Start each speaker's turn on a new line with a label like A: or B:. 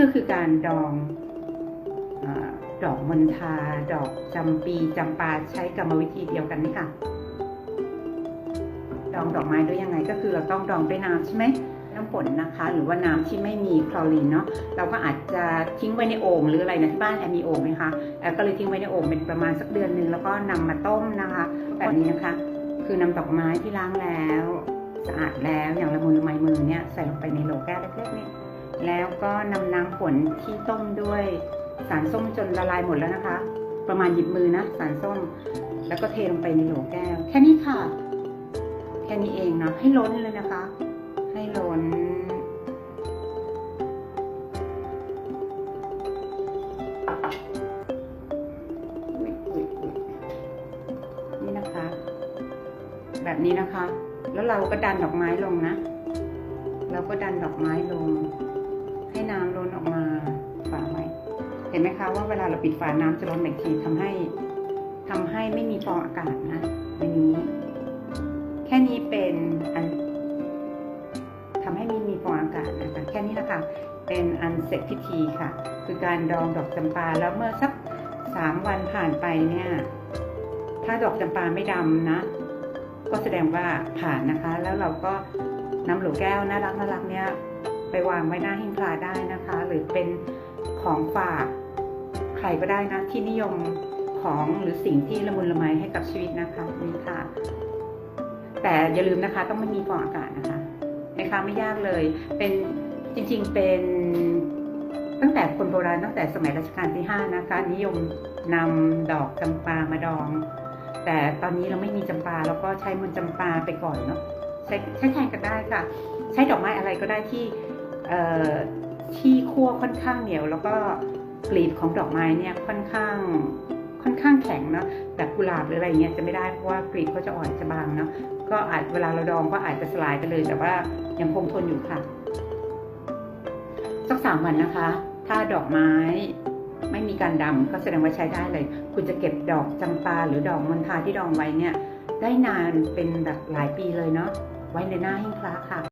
A: ก็คือการดองอดอกมณฑาดอกจำปีจำปาใช้กรรมวิธีเดียวกันนี่ค่ะดองดอกไม้ด้วยยังไงก็คือเราต้องดองด้วยน้ำใช่ไหมน้ำฝนนะคะ หรือว่าน้ำที่ไม่มีคลอรีนเนาะเราก็อาจจะทิ้งไว้ในโอ่งหรืออะไรนะที่บ้านแอมมีโอ่งไหมคะแอมก็เลยทิ้งไว้ในโอ่งเป็นประมาณสักเดือนหนึ่งแล้วก็นำมาต้มนะคะ แบบนี้นะคะ คือนำดอกไม้ที่ล้างแล้ว สะอาดแล้วอย่างละมุนละไมมือเนี่ยใส่ลงไปในโหลแก้วเล็กๆนี่ แล้วก็นำน้ำฝนที่ต้มด้วยสารส้มจนละลายหมดแล้วนะคะ ประมาณหยิบมือนะสารส้ม แล้วก็เทลงไปในโหลแก้ว แค่นี้ค่ะ แค่นี้เองเนาะให้ล้นเลยนะคะ ให้ล้นอุ๊ยอุ๊ยอุ๊ยนี่นะคะ แบบนี้นะคะ แล้วเราก็ดันดอกไม้ลงนะ เราก็ดันดอกไม้ลง ให้น้ำล้นออกมาฝาไว้ เห็นไหมคะว่าเวลาเราปิดฝาน้ำจะล้นอีกทีทำให้ทำให้ไม่มีฟองอากาศนะในนี้ แค่นี้เป็นอันทำให้ม่มีฟองอากาศนะคะแค่นี้นะคะเป็นอันเสร็จพิธีค่ะ คือการดองดอกจำปาแล้วเมื่อสักสามวันผ่านไปเนี่ย ถ้าดอกจำปาไม่ดำนะ ก็แสดงว่าผ่านนะคะ แล้วเราก็น้ำโหลแก้วน่ารักน่ารักเนี่ย ไปวางไว้หน้าหิ้งพระได้นะคะ หรือเป็นของฝากใครก็ได้นะที่นิยมของหรือสิ่งที่ละมุนละไมให้กับชีวิตนะคะนี่ค่ะ แต่อย่าลืมนะคะต้องไม่มีฟองอากาศนะคะนะคะไม่ยากเลย เป็นจริงๆเป็นตั้งแต่คนโบราณตั้งแต่สมัยรัชกาลที่ 5 นะคะ นิยมนำดอกจำปามาดอง แต่ตอนนี้เราไม่มีจำปาเราก็ใช้มนจำปาไปก่อนเนาะใช้ใช้แทนกันได้ค่ะ ใช้ดอกไม้อะไรก็ได้ที่ ที่คั่วค่อนข้างเหนียว แล้วก็กลีบของดอกไม้เนี่ยค่อนข้างค่อนข้างแข็งเนาะแบบกุหลาบหรืออะไรเงี้ยจะไม่ได้เพราะว่ากลีบเขาจะอ่อนจะบางเนาะก็อาจเวลาเราดองก็อาจจะสลายไปเลย แต่ว่ายังคงทนอยู่ค่ะสักสามวันนะคะ ถ้าดอกไม้ไม่มีการดำก็แสดงว่าใช้ได้เลย คุณจะเก็บดอกจำปาหรือดอกมณฑาที่ดองไว้เนี่ย ได้นานเป็นแบบหลายปีเลยเนาะไว้ในหน้าหิ้งพระค่ะ